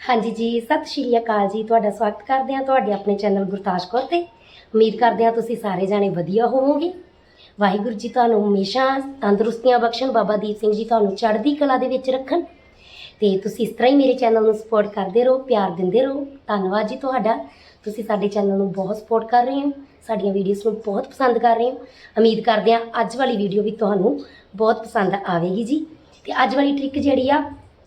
ਹਾਂਜੀ ਜੀ, ਸਤਿ ਸ਼੍ਰੀ ਅਕਾਲ ਜੀ। ਤੁਹਾਡਾ ਸਵਾਗਤ ਕਰਦੇ ਹਾਂ ਤੁਹਾਡੇ ਆਪਣੇ ਚੈਨਲ ਗੁਰਤਾਜ ਕੌਰ ਤੇ। ਉਮੀਦ ਕਰਦੇ ਹਾਂ ਤੁਸੀਂ ਸਾਰੇ ਜਾਣੇ ਵਧੀਆ ਹੋਵੋਗੇ। ਵਾਹਿਗੁਰੂ ਜੀ ਤੁਹਾਨੂੰ ਹਮੇਸ਼ਾ ਤੰਦਰੁਸਤੀਆਂ ਬਖਸ਼ਣ, ਬਾਬਾ ਦੀਪ ਸਿੰਘ ਜੀ ਤੁਹਾਨੂੰ ਚੜ੍ਹਦੀ ਕਲਾ ਦੇ ਵਿੱਚ ਰੱਖਣ। ਤੇ ਤੁਸੀਂ ਇਸ ਤਰ੍ਹਾਂ ਹੀ ਮੇਰੇ ਚੈਨਲ ਨੂੰ ਸਪੋਰਟ ਕਰਦੇ ਰਹੋ, ਪਿਆਰ ਦਿੰਦੇ ਰਹੋ। ਧੰਨਵਾਦ ਜੀ ਤੁਹਾਡਾ। ਤੁਸੀਂ ਸਾਡੇ ਚੈਨਲ ਨੂੰ ਬਹੁਤ ਸਪੋਰਟ ਕਰ ਰਹੇ ਹੋ। ਸਾਡੀਆਂ ਵੀਡੀਓਜ਼ ਨੂੰ ਬਹੁਤ ਪਸੰਦ ਕਰ ਰਹੇ ਹੋ। ਉਮੀਦ ਕਰਦੇ ਹਾਂ ਅੱਜ ਵਾਲੀ ਵੀਡੀਓ ਵੀ ਤੁਹਾਨੂੰ ਬਹੁਤ ਪਸੰਦ ਆਵੇਗੀ ਜੀ। ਤੇ ਅੱਜ ਵਾਲੀ ਟ੍ਰਿਕ ਜਿਹੜੀ ਆ,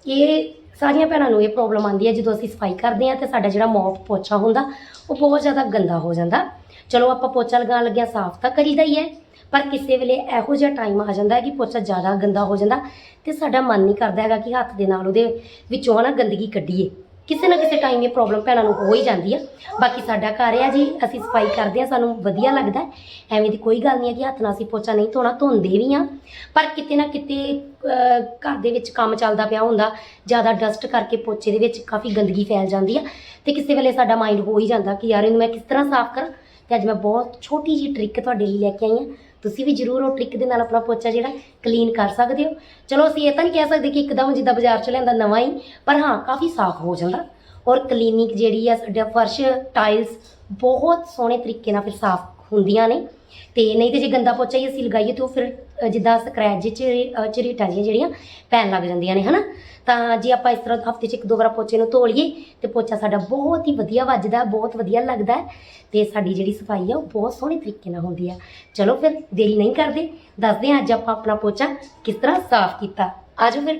ਇਹ ਸਾਰੀਆਂ ਭੈਣਾਂ ਨੂੰ ਇਹ ਪ੍ਰੋਬਲਮ ਆਉਂਦੀ ਹੈ, ਜਦੋਂ ਅਸੀਂ ਸਫ਼ਾਈ ਕਰਦੇ ਹਾਂ ਤੇ ਸਾਡਾ ਜਿਹੜਾ ਮੌਪ ਪੋਚਾ ਹੁੰਦਾ, ਉਹ ਬਹੁਤ ਜ਼ਿਆਦਾ ਗੰਦਾ ਹੋ ਜਾਂਦਾ। ਚਲੋ ਆਪਾਂ ਪੋਚਾ ਲਗਾਉਣ ਲੱਗਿਆ ਸਾਫ਼ ਤਾਂ ਕਰੀਦਾ ਹੀ ਹੈ, ਪਰ ਕਿਸੇ ਵੇਲੇ ਇਹੋ ਜਿਹਾ ਟਾਈਮ ਆ ਜਾਂਦਾ ਹੈ ਕਿ ਪੋਚਾ ਜ਼ਿਆਦਾ ਗੰਦਾ ਹੋ ਜਾਂਦਾ ਤੇ ਸਾਡਾ ਮਨ ਨਹੀਂ ਕਰਦਾ ਹੈਗਾ ਕਿ ਹੱਥ ਦੇ ਨਾਲ ਉਹਦੇ ਵਿੱਚੋਂ ਨਾ ਗੰਦਗੀ ਕੱਢੀਏ। ਕਿਸੇ ਨਾ ਕਿਸੇ ਟਾਈਮ ਇਹ ਪ੍ਰੋਬਲਮ ਭੈਣਾਂ ਨੂੰ ਹੋ ਹੀ ਜਾਂਦੀ ਆ। ਬਾਕੀ ਸਾਡਾ ਘਰ ਆ ਜੀ ਅਸੀਂ ਸਫ਼ਾਈ ਕਰਦੇ ਆ ਸਾਨੂੰ ਵਧੀਆ ਲੱਗਦਾ ਹੈ। ਐਵੇਂ ਦੀ ਕੋਈ ਗੱਲ ਨਹੀਂ ਹੈ ਕਿ ਹੱਥ ਨਾਲ ਅਸੀਂ ਪੋਚਾ ਨਹੀਂ ਧੋਣਾ ਧੋਂਦੇ ਵੀ ਆ। ਪਰ ਕਿਤੇ ਨਾ ਕਿਤੇ ਅਹ, ਘਰ ਦੇ ਵਿੱਚ ਕੰਮ ਚੱਲਦਾ ਪਿਆ ਹੁੰਦਾ ਜ਼ਿਆਦਾ ਡਸਟ ਕਰਕੇ ਪੋਚੇ ਦੇ ਵਿੱਚ ਕਾਫੀ ਗੰਦਗੀ ਫੈਲ ਜਾਂਦੀ ਆ। ਤੇ ਕਿਸੇ ਵੇਲੇ ਸਾਡਾ ਮਾਈਂਡ ਹੋ ਹੀ ਜਾਂਦਾ ਕਿ ਯਾਰ ਇਹਨੂੰ ਮੈਂ ਕਿਸ ਤਰ੍ਹਾਂ ਸਾਫ਼ ਕਰਾਂ? ਤੇ ਅੱਜ ਮੈਂ ਬਹੁਤ ਛੋਟੀ ਜੀ ਟ੍ਰਿਕ ਤੁਹਾਡੇ ਲਈ ਲੈ ਕੇ ਆਈ ਹਾਂ ਤੁਸੀਂ ਵੀ ਜ਼ਰੂਰ ਉਹ ਟ੍ਰਿਕ ਦੇ ਨਾਲ ਆਪਣਾ ਪੋਚਾ ਜਿਹੜਾ ਕਲੀਨ ਕਰ ਸਕਦੇ ਹੋ। ਚਲੋ, ਅਸੀਂ ਇਹ ਤਾਂ ਨਹੀਂ ਕਹਿ ਸਕਦੇ ਕਿ ਇੱਕਦਮ ਜਿੱਦਾਂ ਬਾਜ਼ਾਰ ਚ ਲਿਆਂਦਾ ਨਵਾਂ ਹੀ, ਪਰ ਹਾਂ, ਕਾਫੀ ਸਾਫ਼ ਹੋ ਜਾਂਦਾ। ਔਰ ਕਲੀਨਿਕ ਜਿਹੜੀ ਆ, ਸਾਡਾ ਫਰਸ਼ ਟਾਈਲਸ ਬਹੁਤ ਸੋਹਣੇ ਤਰੀਕੇ ਨਾਲ ਫਿਰ ਸਾਫ਼ ਹੁੰਦੀਆਂ ਨੇ। ਤੇ ਨਹੀਂ ਤੇ ਜੇ ਗੰਦਾ ਪੋਚਾ ਹੀ ਅਸੀਂ ਲਗਾਈਏ ਤੇ ਉਹ ਫਿਰ ਅ, ਜਿੱਦਾਂ ਸਕ੍ਰੈਚ ਚ ਅ, ਜਿਹੀਆਂ ਜਿਹੜੀਆਂ ਪੈਣ ਲੱਗ ਜਾਂਦੀਆਂ ਨੇ ਹਨਾ? ਤਾਂ ਜੇ ਆਪਾਂ ਇਸ ਤਰ੍ਹਾਂ ਹਫ਼ਤੇ 'ਚ ਇੱਕ ਦੋ ਵਾਰ ਪੋਚੇ ਨੂੰ ਧੋ ਲਈਏ ਤੇ ਪੋਚਾ ਸਾਡਾ ਬਹੁਤ ਹੀ ਵਧੀਆ ਵੱਜਦਾ ਬਹੁਤ ਵਧੀਆ ਲੱਗਦਾ ਹੈ ਤੇ ਸਾਡੀ ਜਿਹੜੀ ਸਫ਼ਾਈ ਆ ਉਹ ਬਹੁਤ ਸੋਹਣੇ ਤਰੀਕੇ ਨਾਲ ਹੁੰਦੀ ਆ। ਚਲੋ ਫਿਰ ਦੇਰੀ ਨਹੀਂ ਕਰਦੇ ਦੱਸਦੇ ਹਾਂ ਅੱਜ ਆਪਾਂ ਆਪਣਾ ਪੋਚਾ ਕਿਸ ਤਰ੍ਹਾਂ ਸਾਫ਼ ਕੀਤਾ। ਆਜੋ ਫਿਰ।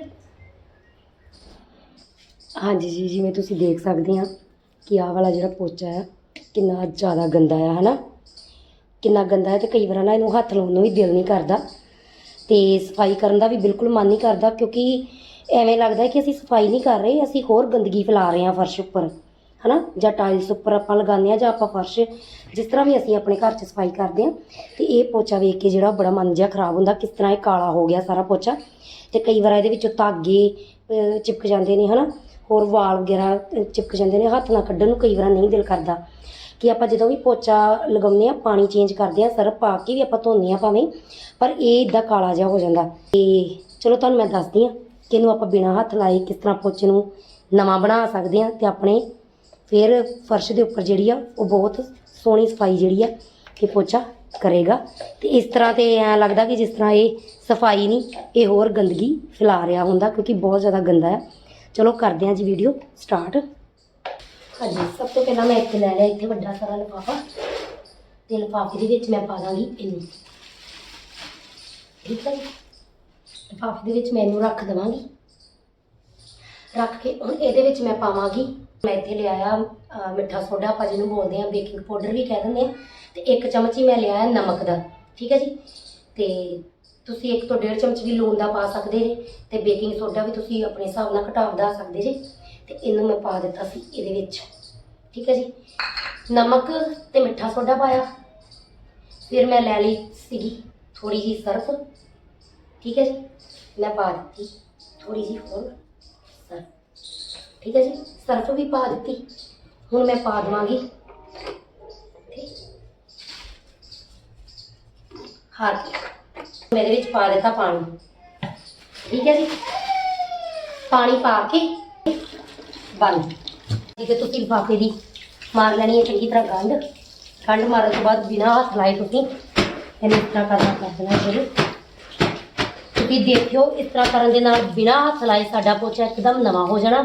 ਹਾਂਜੀ ਜੀ ਜਿਵੇਂ ਤੁਸੀਂ ਦੇਖ ਸਕਦੇ ਆ ਕਿ ਆਹ ਵਾਲਾ ਜਿਹੜਾ ਪੋਚਾ ਆ ਕਿੰਨਾ ਜ਼ਿਆਦਾ ਗੰਦਾ ਆ ਹਨਾ? ਕਿੰਨਾ ਗੰਦਾ ਹੈ ਤੇ ਕਈ ਵਾਰ ਨਾ ਇਹਨੂੰ ਹੱਥ ਲਾਉਣ ਨੂੰ ਵੀ ਦਿਲ ਨਹੀਂ ਕਰਦਾ। ਤੇ ਸਫ਼ਾਈ ਕਰਨ ਦਾ ਵੀ ਬਿਲਕੁਲ ਮਨ ਨਹੀਂ ਕਰਦਾ, ਕਿਉਂਕਿ ਐਵੇਂ ਲੱਗਦਾ ਕਿ ਅਸੀਂ ਸਫ਼ਾਈ ਨਹੀਂ ਕਰ ਰਹੇ, ਅਸੀਂ ਹੋਰ ਗੰਦਗੀ ਫੈਲਾ ਰਹੇ ਹਾਂ ਫਰਸ਼ ਉੱਪਰ, ਹਨਾ? ਜਾਂ ਟਾਈਲਸ ਉੱਪਰ ਆਪਾਂ ਲਗਾਉਂਦੇ ਹਾਂ ਜਾਂ ਆਪਾਂ ਫਰਸ਼, ਜਿਸ ਤਰ੍ਹਾਂ ਵੀ ਅਸੀਂ ਆਪਣੇ ਘਰ 'ਚ ਸਫ਼ਾਈ ਕਰਦੇ ਹਾਂ, ਤੇ ਇਹ ਪੋਚਾ ਵੇਖ ਕੇ ਜਿਹੜਾ ਬੜਾ ਮਨ ਜਿਹਾ ਖਰਾਬ ਹੁੰਦਾ, ਕਿਸ ਤਰ੍ਹਾਂ ਇਹ ਕਾਲਾ ਹੋ ਗਿਆ ਸਾਰਾ ਪੋਚਾ, ਤੇ ਕਈ ਵਾਰ ਇਹਦੇ ਵਿੱਚੋਂ ਧਾਗੇ ਚਿਪਕ ਜਾਂਦੇ ਨੇ, ਹਨਾ? ਹੋਰ ਵਾਲ ਵਗੈਰਾ ਚਿਪਕ ਜਾਂਦੇ ਨੇ, ਹੱਥ ਨਾਲ ਕੱਢਣ ਨੂੰ ਕਈ ਵਾਰ ਨਹੀਂ ਦਿਲ ਕਰਦਾ। ਕਿ ਆਪਾਂ ਜਦੋਂ ਵੀ ਪੋਚਾ ਲਗਾਉਂਦੇ ਆ ਪਾਣੀ ਚੇਂਜ ਕਰਦੇ ਆ ਸਰਫ ਪਾ ਕੇ ਵੀ ਆਪਾਂ ਧੋਂਦੇ ਆ ਭਾਵੇਂ, ਪਰ ਇਹ ਇਦਾਂ ਕਾਲਾ ਜਿਹਾ ਹੋ ਜਾਂਦਾ। ਤੇ ਚਲੋ ਤੁਹਾਨੂੰ ਮੈਂ ਦੱਸਦੀ ਆ ਕਿ ਇਹਨੂੰ ਆਪਾਂ ਬਿਨਾਂ ਹੱਥ ਲਾਏ ਕਿਸ ਤਰ੍ਹਾਂ ਪੋਚੇ ਨੂੰ ਨਵਾਂ ਬਣਾ ਸਕਦੇ ਆ ਤੇ ਆਪਣੇ ਫਿਰ ਫਰਸ਼ ਦੇ ਉੱਪਰ ਜਿਹੜੀ ਆ, ਉਹ ਬਹੁਤ ਸੋਹਣੀ ਸਫ਼ਾਈ ਜਿਹੜੀ ਆ, ਇਹ ਪੋਚਾ ਕਰੇਗਾ। ਤੇ ਇਸ ਤਰ੍ਹਾਂ ਤੇ ਐ ਲੱਗਦਾ ਕਿ ਜਿਸ ਤਰ੍ਹਾਂ ਇਹ ਸਫ਼ਾਈ ਨਹੀਂ, ਇਹ ਹੋਰ ਗੰਦਗੀ ਫੈਲਾ ਰਿਹਾ ਹੁੰਦਾ ਕਿਉਂਕਿ ਬਹੁਤ ਜ਼ਿਆਦਾ ਗੰਦਾ ਹੈ ਚਲੋ ਕਰਦੇ ਹਾਂ ਜੀ ਵੀਡੀਓ ਸਟਾਰਟ ਹਾਂਜੀ, ਸਭ ਤੋਂ ਪਹਿਲਾਂ ਮੈਂ ਇੱਥੇ ਲੈ ਲਿਆ, ਇੱਥੇ ਵੱਡਾ ਸਾਰਾ ਲਿਫਾਫਾ। ਤੇ ਲਿਫਾਫੇ ਦੇ ਵਿੱਚ ਮੈਂ ਪਾ ਦਾਂਗੀ ਇਹਨੂੰ। ਠੀਕ ਹੈ ਜੀ? ਲਿਫਾਫੇ ਦੇ ਵਿੱਚ ਮੈਂ ਇਹਨੂੰ ਰੱਖ ਦੇਵਾਂਗੀ। ਰੱਖ ਕੇ ਹੁਣ ਇਹਦੇ ਵਿੱਚ ਮੈਂ ਪਾਵਾਂਗੀ, ਮੈਂ ਇੱਥੇ ਲਿਆਇਆ ਮਿੱਠਾ ਸੋਡਾ, ਆਪਾਂ ਜਿਹਨੂੰ ਬੋਲਦੇ ਆ, ਬੇਕਿੰਗ ਪਾਊਡਰ ਵੀ ਕਹਿ ਦਿੰਦੇ ਆ। ਤੇ ਇੱਕ ਚਮਚ ਹੀ ਮੈਂ ਲਿਆਇਆ ਨਮਕ ਦਾ, ਠੀਕ ਹੈ ਜੀ? ਤੇ ਤੁਸੀਂ ਇੱਕ ਤੋਂ ਡੇਢ ਚਮਚ ਵੀ ਲੂਣ ਦਾ ਪਾ ਸਕਦੇ ਜੇ, ਤੇ ਬੇਕਿੰਗ ਸੋਡਾ ਵੀ ਤੁਸੀਂ ਆਪਣੇ ਹਿਸਾਬ ਨਾਲ ਘਟਾ ਵਧਾ ਸਕਦੇ ਜੇ। ਤੇ ਇਹਨੂੰ ਮੈਂ ਪਾ ਦਿੱਤਾ ਸੀ ਇਹਦੇ ਵਿੱਚ। ਠੀਕ ਹੈ ਜੀ? ਨਮਕ ਤੇ ਮਿੱਠਾ ਸੋਡਾ ਪਾਇਆ। ਫਿਰ ਮੈਂ ਲੈ ਲਈ ਸੀਗੀ ਥੋੜੀ ਜੀ ਸਰਫ। ਠੀਕ ਹੈ ਜੀ? ਮੈਂ ਪਾ ਦਿੱਤੀ ਥੋੜੀ ਜੀ ਹੋਰ ਸਰਫ। ਠੀਕ ਹੈ ਜੀ? ਸਰਫ ਵੀ ਪਾ ਦਿੱਤੀ। ਹੁਣ ਮੈਂ ਪਾ ਦੇਵਾਂਗੀ। ਠੀਕ? ਹਾਂ ਮੇਰੇ ਵਿੱਚ ਪਾ ਦਿੱਤਾ ਪਾਣੀ। ਠੀਕ ਹੈ ਜੀ? ਪਾਣੀ ਪਾ ਕੇ ਬੰਦ। ਠੀਕ ਤੁਸੀਂ ਲਿਫਾਫੇ ਦੀ ਮਾਰ ਲੈਣੀ ਹੈ, ਚੰਗੀ ਤਰ੍ਹਾਂ ਗੰਢ। ਗੰਢ ਮਾਰਨ ਤੋਂ ਬਾਅਦ ਬਿਨਾਂ ਹੱਥ ਲਾਏ ਤੁਸੀਂ ਇਹਨੂੰ ਇਸ ਤਰ੍ਹਾਂ ਕਰਨਾ ਕਰ ਦੇਣਾ ਸ਼ੁਰੂ ਤੁਸੀਂ ਦੇਖਿਓ, ਇਸ ਤਰ੍ਹਾਂ ਕਰਨ ਦੇ ਨਾਲ ਬਿਨਾਂ ਹੱਥ ਲਾਏ ਸਾਡਾ ਪੋਚਾ ਇੱਕਦਮ ਨਵਾਂ ਹੋ ਜਾਣਾ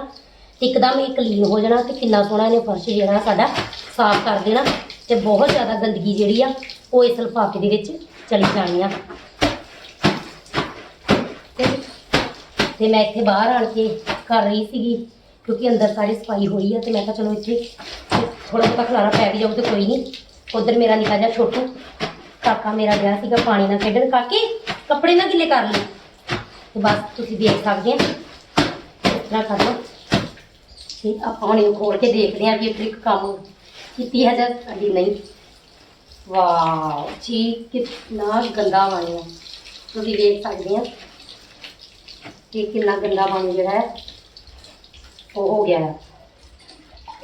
ਤੇ ਇੱਕਦਮ ਇਹ ਕਲੀਨ ਹੋ ਜਾਣਾ ਤੇ ਕਿੰਨਾ ਸੋਹਣਾ ਇਹਨੇ ਫਰਸ਼ ਜਿਹੜਾ ਸਾਡਾ ਸਾਫ਼ ਕਰ ਦੇਣਾ ਤੇ ਬਹੁਤ ਜ਼ਿਆਦਾ ਗੰਦਗੀ ਜਿਹੜੀ ਆ, ਉਹ ਇਸ ਲਿਫਾਫੇ ਦੇ ਵਿੱਚ ਚਲੀ ਜਾਣੀ ਆ। ਤੇ- ਤੇ ਮੈਂ ਇੱਥੇ ਬਾਹਰ ਆਣ ਕੇ ਕਰ ਰਹੀ ਸੀਗੀ। ਕਿਉਂਕਿ ਅੰਦਰ ਸਾਰੀ ਸਫ਼ਾਈ ਹੋਈ ਆ ਤੇ ਮੈਂ ਕਿਹਾ ਚਲੋ ਇੱਥੇ ਥੋੜਾ ਬਹੁਤਾ ਖਲਾਰਾ ਪੈ ਵੀ ਜਾਊ ਤੇ ਕੋਈ ਨਹੀਂ। ਉਧਰ ਮੇਰਾ ਨਿੱਕਾ ਜਾ ਛੋਟੂ ਕਾਕਾ ਮੇਰਾ ਗਿਆ ਸੀਗਾ ਪਾਣੀ ਨਾਲ ਖੇਡਣ। ਕਾਕੇ, ਕੱਪੜੇ ਨਾ ਗਿੱਲੇ ਕਰ ਲਈ ਤੇ ਬਸ ਤੁਸੀਂ ਦੇਖ ਸਕਦੇ ਆ। ਇਸ ਤਰ੍ਹਾਂ ਕਰ ਲਓ। ਤੇ ਆਪਾਂ ਹੁਣ ਇਹਨੂੰ ਖੋਲ ਕੇ ਦੇਖਦੇ ਆ ਵੀ ਇਹ ਟ੍ਰਿਕ ਕੰਮ ਕੀਤੀ ਹੈ ਜਾਂ ਸਾਡੀ ਨਹੀਂ। ਵਾਓ, ਜੀ, ਕਿੰਨਾ ਗੰਦਾ ਬਣਿਆ ਤੁਸੀਂ ਦੇਖ ਸਕਦੇ ਆ ਕਿ ਕਿੰਨਾ ਗੰਦਾ ਬਣ ਜਿਹੜਾ ਹੈ। ਉਹ ਹੋ ਗਿਆ। ਹੈ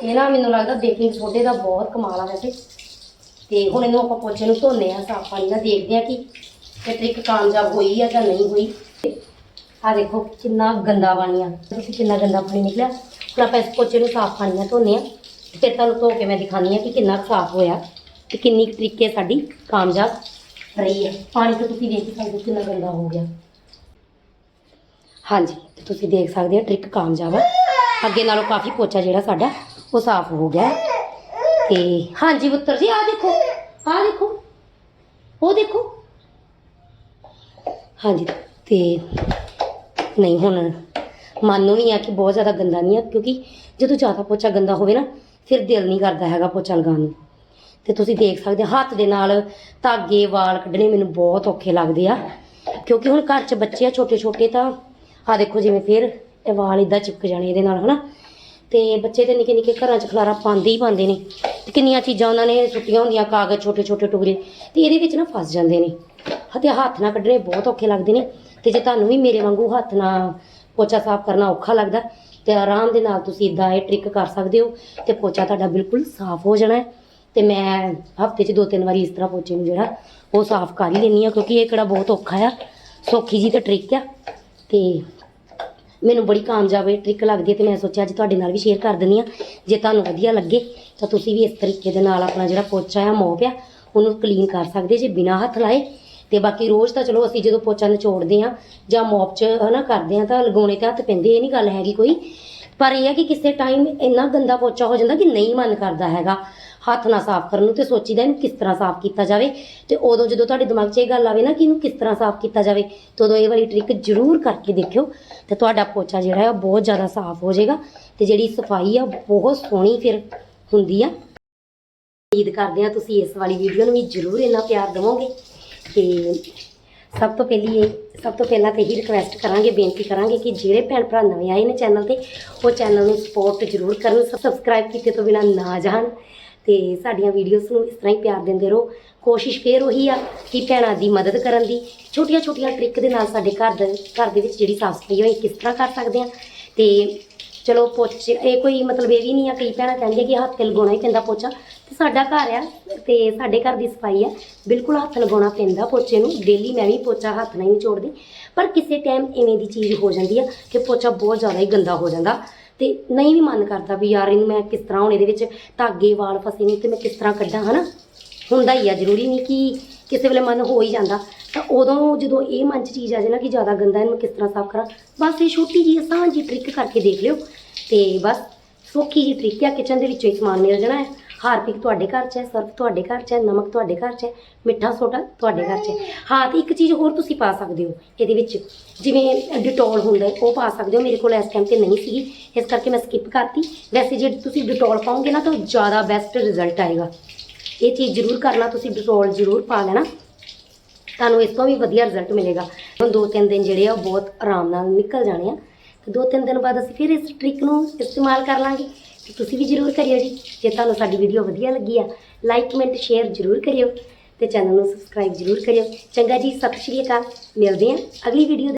ਇਹ ਨਾ ਮੈਨੂੰ ਲੱਗਦਾ ਬੇਕਿੰਗ ਸੋਡੇ ਦਾ ਬਹੁਤ ਕਮਾਲ ਆ ਵੈਸੇ। ਤੇ ਹੁਣ ਇਹਨੂੰ ਆਪਾਂ ਪੋਚੇ ਨੂੰ ਧੋਨੇ ਆ, ਸਾਫ਼ ਪਾਣੀ ਨਾਲ ਦੇਖਦੇ ਆ ਕਿ ਇਹ ਟ੍ਰਿਕ ਕਾਮਯਾਬ ਹੋਈ ਆ ਜਾਂ ਨਹੀਂ ਹੋਈ। ਆ ਦੇਖੋ, ਕਿੰਨਾ ਗੰਦਾ ਪਾਣੀ ਆ। ਤੁਸੀਂ ਕਿੰਨਾ ਗੰਦਾ ਪਾਣੀ ਨਿਕਲਿਆ। ਹੁਣ ਆਪਾਂ ਇਸ ਪੋਚੇ ਨੂੰ ਸਾਫ਼ ਪਾਣੀ ਨਾਲ ਧੋਨੇ ਆ। ਤੇ ਫਿਰ ਤੁਹਾਨੂੰ ਧੋ ਕੇ ਮੈਂ ਦਿਖਾਉਂਦੀ ਆ ਕਿ ਕਿੰਨਾ ਕੁ ਸਾਫ਼ ਹੋਇਆ ਤੇ ਕਿੰਨੀ ਕੁ ਤਰੀਕੇ ਸਾਡੀ ਕਾਮਯਾਬ ਰਹੀ ਹੈ। ਪਾਣੀ ਤਾਂ ਤੁਸੀਂ ਦੇਖ ਸਕਦੇ ਹੋ ਕਿੰਨਾ ਗੰਦਾ ਹੋ ਗਿਆ। ਹਾਂਜੀ, ਤੇ ਤੁਸੀਂ ਦੇਖ ਸਕਦੇ ਹੋ ਟ੍ਰਿਕ ਕਾਮਯਾਬ ਹੈ ਅੱਗੇ ਨਾਲੋਂ ਕਾਫੀ ਪੋਚਾ ਜਿਹੜਾ ਸਾਡਾ ਉਹ ਸਾਫ਼ ਹੋ ਗਿਆ। ਹੈ। ਤੇ ਹਾਂਜੀ ਪੁੱਤਰ ਜੀ ਆ ਦੇਖੋ ਆ ਦੇਖੋ, ਉਹ ਦੇਖੋ। ਹਾਂਜੀ, ਤੇ ਨਹੀਂ, ਹੁਣ ਮਨ ਨੂੰ ਵੀ ਆ ਕਿ ਬਹੁਤ ਜ਼ਿਆਦਾ ਗੰਦਾ ਨਹੀਂ ਆ, ਕਿਉਂਕਿ ਜਦੋਂ ਜ਼ਿਆਦਾ ਪੋਚਾ ਗੰਦਾ ਹੋਵੇ ਨਾ, ਫਿਰ ਦਿਲ ਨਹੀਂ ਕਰਦਾ ਹੈਗਾ ਪੋਚਾ ਲਗਾਉਣ ਨੂੰ। ਤੇ ਤੁਸੀਂ ਦੇਖ ਸਕਦੇ ਹੋ, ਹੱਥ ਦੇ ਨਾਲ ਧਾਗੇ, ਵਾਲ ਕੱਢਣੇ ਮੈਨੂੰ ਬਹੁਤ ਔਖੇ ਲੱਗਦੇ ਆ। ਕਿਉਂਕਿ ਹੁਣ ਘਰ 'ਚ ਬੱਚੇ ਆ ਛੋਟੇ ਛੋਟੇ ਤਾਂ ਆ ਦੇਖੋ ਜਿਵੇਂ ਫਿਰ ਇਹ ਵਾਲ ਇਦਾਂ ਚਿਪਕ ਜਾਣੇ ਇਹਦੇ ਨਾਲ, ਹਨਾ? ਤੇ ਬੱਚੇ ਤੇ ਨਿੱਕੇ ਨਿੱਕੇ ਘਰਾਂ 'ਚ ਖਲਾਰਾ ਪਾਉਂਦੇ ਹੀ ਪਾਉਂਦੇ ਨੇ। ਤੇ ਕਿੰਨੀਆਂ ਚੀਜ਼ਾਂ ਉਹਨਾਂ ਨੇ ਸੁੱਟੀਆਂ ਹੁੰਦੀਆਂ, ਕਾਗਜ਼, ਛੋਟੇ ਛੋਟੇ ਟੁਕੜੇ। ਤੇ ਇਹਦੇ ਵਿੱਚ ਨਾ ਫਸ ਜਾਂਦੇ ਨੇ। ਅਤੇ ਹੱਥ ਨਾਲ ਕੱਢਣੇ ਬਹੁਤ ਔਖੇ ਲੱਗਦੇ ਨੇ। ਤੇ ਜੇ ਤੁਹਾਨੂੰ ਵੀ ਮੇਰੇ ਵਾਂਗੂ ਹੱਥ ਨਾਲ ਪੋਚਾ ਸਾਫ਼ ਕਰਨਾ ਔਖਾ ਲੱਗਦਾ, ਤੇ ਆਰਾਮ ਦੇ ਨਾਲ ਤੁਸੀਂ ਇਦਾਂ ਇਹ ਟ੍ਰਿਕ ਕਰ ਸਕਦੇ ਹੋ। ਤੇ ਪੋਚਾ ਤੁਹਾਡਾ ਬਿਲਕੁਲ ਸਾਫ਼ ਹੋ ਜਾਣਾ ਹੈ। ਤੇ ਮੈਂ ਹਫ਼ਤੇ 'ਚ ਦੋ ਤਿੰਨ ਵਾਰੀ ਇਸ ਤਰ੍ਹਾਂ ਪੋਚੇ ਨੂੰ ਜਿਹੜਾ ਉਹ ਸਾਫ਼ ਕਰ ਹੀ ਲੈਂਦੀ ਆ ਕਿਉਂਕਿ ਇਹ ਕਿਹੜਾ ਬਹੁਤ ਔਖਾ ਆ। ਸੌਖੀ ਜੀ ਤਾਂ ਟ੍ਰਿਕ ਆ। ਤੇ ਮੈਨੂੰ ਬੜੀ ਕਾਮਯਾਬ ਇਹ ਟ੍ਰਿਕ ਲੱਗਦੀ ਹੈ ਤੇ ਮੈਂ ਸੋਚਿਆ ਅੱਜ ਤੁਹਾਡੇ ਨਾਲ ਵੀ ਸ਼ੇਅਰ ਕਰ ਦਿੰਦੀ ਆ ਜੇ ਤੁਹਾਨੂੰ ਵਧੀਆ ਲੱਗੇ, ਤਾਂ ਤੁਸੀਂ ਵੀ ਇਸ ਤਰੀਕੇ ਦੇ ਨਾਲ ਆਪਣਾ ਜਿਹੜਾ ਪੋਚਾ ਆ, ਮੋਪ ਆ, ਉਹਨੂੰ ਕਲੀਨ ਕਰ ਸਕਦੇ ਜੇ, ਬਿਨਾਂ ਹੱਥ ਲਾਏ। ਤੇ ਬਾਕੀ ਰੋਜ਼ ਤਾਂ ਚਲੋ ਅਸੀਂ ਜਦੋਂ ਪੋਚਾ ਨਿਚੋੜਦੇ ਆ ਜਾਂ ਮੋਪ 'ਚ ਹਨਾ ਕਰਦੇ ਆ ਤਾਂ ਲਗਾਉਣੇ ਤੇ ਹੱਥ ਪੈਂਦੇ, ਇਹ ਨਹੀਂ ਗੱਲ ਹੈਗੀ ਕੋਈ। ਪਰ ਇਹ ਹੈ ਕਿ ਕਿਸੇ ਟਾਈਮ ਇੰਨਾ ਗੰਦਾ ਪੋਚਾ ਹੋ ਜਾਂਦਾ ਕਿ ਨਹੀਂ ਮਨ ਕਰਦਾ ਹੈਗਾ। ਹੱਥ ਨਾਲ ਸਾਫ਼ ਕਰਨ ਨੂੰ ਤੇ ਸੋਚੀਦਾ ਇਹਨੂੰ ਕਿਸ ਤਰ੍ਹਾਂ ਸਾਫ਼ ਕੀਤਾ ਜਾਵੇ ਤੇ ਉਦੋਂ ਜਦੋਂ ਤੁਹਾਡੇ ਦਿਮਾਗ 'ਚ ਇਹ ਗੱਲ ਆਵੇ ਨਾ ਕਿ ਇਹਨੂੰ ਕਿਸ ਤਰ੍ਹਾਂ ਸਾਫ਼ ਕੀਤਾ ਜਾਵੇ, ਤੇ ਉਦੋਂ ਇਹ ਵਾਲੀ ਟ੍ਰਿਕ ਜ਼ਰੂਰ ਕਰਕੇ ਦੇਖਿਓ ਤੇ ਤੁਹਾਡਾ ਪੋਚਾ ਜਿਹੜਾ ਹੈ ਉਹ ਬਹੁਤ ਜ਼ਿਆਦਾ ਸਾਫ਼ ਹੋ ਜਾਏਗਾ ਤੇ ਜਿਹੜੀ ਸਫ਼ਾਈ ਆ ਬਹੁਤ ਸੋਹਣੀ ਫਿਰ ਹੁੰਦੀ ਆ। ਉਮੀਦ ਕਰਦੇ ਆ ਤੁਸੀਂ ਇਸ ਵਾਲੀ ਵੀਡੀਓ ਨੂੰ ਵੀ ਜ਼ਰੂਰ ਇੰਨਾ ਪਿਆਰ ਦੇਵੋਗੇ ਤੇ ਸਭ ਤੋਂ ਪਹਿਲੀ ਇਹ, ਸਭ ਤੋਂ ਪਹਿਲਾਂ ਤੇ ਹੀ ਰਿਕਵੈਸਟ ਕਰਾਂਗੇ, ਬੇਨਤੀ ਕਰਾਂਗੇ ਕਿ ਜਿਹੜੇ ਭੈਣ ਭਰਾ ਨਵੇਂ ਆਏ ਨੇ ਚੈਨਲ ਤੇ, ਉਹ ਚੈਨਲ ਨੂੰ ਸਪੋਰਟ ਜ਼ਰੂਰ ਕਰਨ ਸਬਸਕ੍ਰਾਈਬ ਕੀਤੇ ਤੋਂ ਬਿਨਾ ਨਾ ਜਾਣ। ਤੇ ਸਾਡੀਆਂ ਵੀਡੀਓਜ਼ ਨੂੰ ਇਸ ਤਰ੍ਹਾਂ ਹੀ ਪਿਆਰ ਦਿੰਦੇ ਰਹੋ। ਕੋਸ਼ਿਸ਼ ਫੇਰ ਉਹੀ ਆ ਕਿ ਭੈਣਾਂ ਦੀ ਮਦਦ ਕਰਨ ਦੀ। ਛੋਟੀਆਂ ਛੋਟੀਆਂ ਟ੍ਰਿਕ ਦੇ ਨਾਲ ਸਾਡੇ ਘਰ ਦੇ ਘਰ ਦੇ ਵਿੱਚ ਜਿਹੜੀ ਸਾਫ਼ ਸਫ਼ਾਈ ਹੋਈ ਕਿਸ ਤਰ੍ਹਾਂ ਕਰ ਸਕਦੇ ਆ? ਤੇ ਚਲੋ ਪੋਚੇ ਇਹ ਕੋਈ ਮਤਲਬ ਇਹ ਵੀ ਨਹੀਂ ਆ, ਕਈ ਭੈਣਾਂ ਕਹਿੰਦੀਆਂ ਕਿ ਹੱਥ ਤੇ ਲਗਾਉਣਾ ਹੀ ਪੈਂਦਾ ਪੋਚਾ। ਤੇ ਸਾਡਾ ਘਰ ਆ ਤੇ ਸਾਡੇ ਘਰ ਦੀ ਸਫ਼ਾਈ ਆ। ਬਿਲਕੁਲ ਹੱਥ ਲਗਾਉਣਾ ਪੈਂਦਾ ਪੋਚੇ ਨੂੰ। ਡੇਲੀ ਮੈਂ ਵੀ ਪੋਚਾ ਹੱਥ ਨਾਲ ਹੀ ਨਿਚੋੜਦੀ। ਪਰ ਕਿਸੇ ਟਾਈਮ ਇਵੇਂ ਦੀ ਚੀਜ਼ ਹੋ ਜਾਂਦੀ ਆ ਕਿ ਪੋਚਾ ਬਹੁਤ ਜ਼ਿਆਦਾ ਹੀ ਗੰਦਾ ਹੋ ਜਾਂਦਾ। ਤੇ ਨਹੀਂ ਵੀ ਮਨ ਕਰਦਾ ਵੀ ਯਾਰ ਇਹਨੂੰ ਮੈਂ ਕਿਸ ਤਰ੍ਹਾਂ ਹੁਣ ਇਹਦੇ ਵਿੱਚ ਧਾਗੇ ਵਾਲ ਫਸੇ ਨੇ ਤੇ ਮੈਂ ਕਿਸ ਤਰ੍ਹਾਂ ਕੱਢਾਂ, ਹਨਾ? ਹੁੰਦਾ ਹੀ ਆ, ਜ਼ਰੂਰੀ ਨਹੀਂ ਕਿ ਕਿਸੇ ਵੇਲੇ ਮਨ ਹੋ ਹੀ ਜਾਂਦਾ। ਤਾਂ ਉਦੋਂ ਜਦੋਂ ਇਹ ਮਨ 'ਚ ਚੀਜ਼ ਆ ਜਾਏ ਨਾ ਕਿ ਜ਼ਿਆਦਾ ਗੰਦਾ ਇਹਨੂੰ ਕਿਸ ਤਰ੍ਹਾਂ ਸਾਫ਼ ਕਰਾਂ, ਬਸ ਇਹ ਛੋਟੀ ਜਿਹੀ ਆਸਾਨ ਜਿਹੀ ਟ੍ਰਿਕ ਕਰਕੇ ਦੇਖ ਲਿਓ। ਤੇ ਬਸ ਸੌਖੀ ਜਿਹੀ ਟ੍ਰਿਕ ਆ ਕਿਚਨ ਦੇ ਵਿੱਚੋਂ ਹੀ ਸਮਾਨ ਮਿਲ ਜਾਣਾ ਹੈ। ਹਾਰਪਿਕ ਤੁਹਾਡੇ ਘਰ 'ਚ ਹੈ ਸਰਫ ਤੁਹਾਡੇ ਘਰ 'ਚ ਹੈ ਨਮਕ ਤੁਹਾਡੇ ਘਰ 'ਚ ਹੈ ਮਿੱਠਾ ਸੋਡਾ ਤੁਹਾਡੇ ਘਰ 'ਚ ਹੈ। ਹਾਂ ਤੇ ਇੱਕ ਚੀਜ਼ ਹੋਰ ਤੁਸੀਂ ਪਾ ਸਕਦੇ ਹੋ ਇਹਦੇ ਵਿੱਚ। ਜਿਵੇਂ ਡਿਟੋਲ ਹੁੰਦਾ ਹੈ ਉਹ ਪਾ ਸਕਦੇ ਹੋ। ਮੇਰੇ ਕੋਲ ਇਸ ਟਾਈਮ ਤੇ ਨਹੀਂ ਸੀਗੀ ਇਸ ਕਰਕੇ ਮੈਂ ਸਕਿਪ ਕਰਤੀ। ਵੈਸੇ ਜੇ ਤੁਸੀਂ ਡਿਟੋਲ ਪਾਓਗੇ ਨਾ ਤਾਂ ਜ਼ਿਆਦਾ ਬੈਸਟ ਰਿਜ਼ਲਟ ਆਏਗਾ। ਇਹ ਚੀਜ਼ ਜ਼ਰੂਰ ਕਰਨਾ ਤੁਸੀਂ ਡਿਟੋਲ ਜ਼ਰੂਰ ਪਾ ਲੈਣਾ। ਤੁਹਾਨੂੰ ਇਸ ਤੋਂ ਵੀ ਵਧੀਆ ਰਿਜ਼ਲਟ ਮਿਲੇਗਾ। ਹੁਣ ਦੋ ਤਿੰਨ ਦਿਨ ਜਿਹੜੇ ਆ ਉਹ ਬਹੁਤ ਆਰਾਮ ਨਾਲ ਨਿਕਲ ਜਾਣੇ ਆ। ਤੇ ਦੋ ਤਿੰਨ ਦਿਨ ਬਾਅਦ ਅਸੀਂ ਫਿਰ ਇਸ ਟ੍ਰਿਕ ਨੂੰ ਇਸਤੇਮਾਲ ਕਰ ਲਾਂਗੇ। ਤੁਸੀਂ ਵੀ ਜ਼ਰੂਰ ਕਰਿਓ ਜੀ, ਜੇ ਤੁਹਾਨੂੰ ਸਾਡੀ ਵੀਡੀਓ ਵਧੀਆ ਲੱਗੀ ਆ ਲਾਈਕ ਕਮੈਂਟ ਸ਼ੇਅਰ ਜ਼ਰੂਰ ਕਰਿਓ ਤੇ ਚੈਨਲ ਨੂੰ ਸਬਸਕ੍ਰਾਈਬ ਜ਼ਰੂਰ ਕਰਿਓ। ਚੰਗਾ ਜੀ, ਸਤਿ ਸ਼੍ਰੀ ਅਕਾਲ, ਮਿਲਦੇ ਹਾਂ ਅਗਲੀ ਵੀਡੀਓ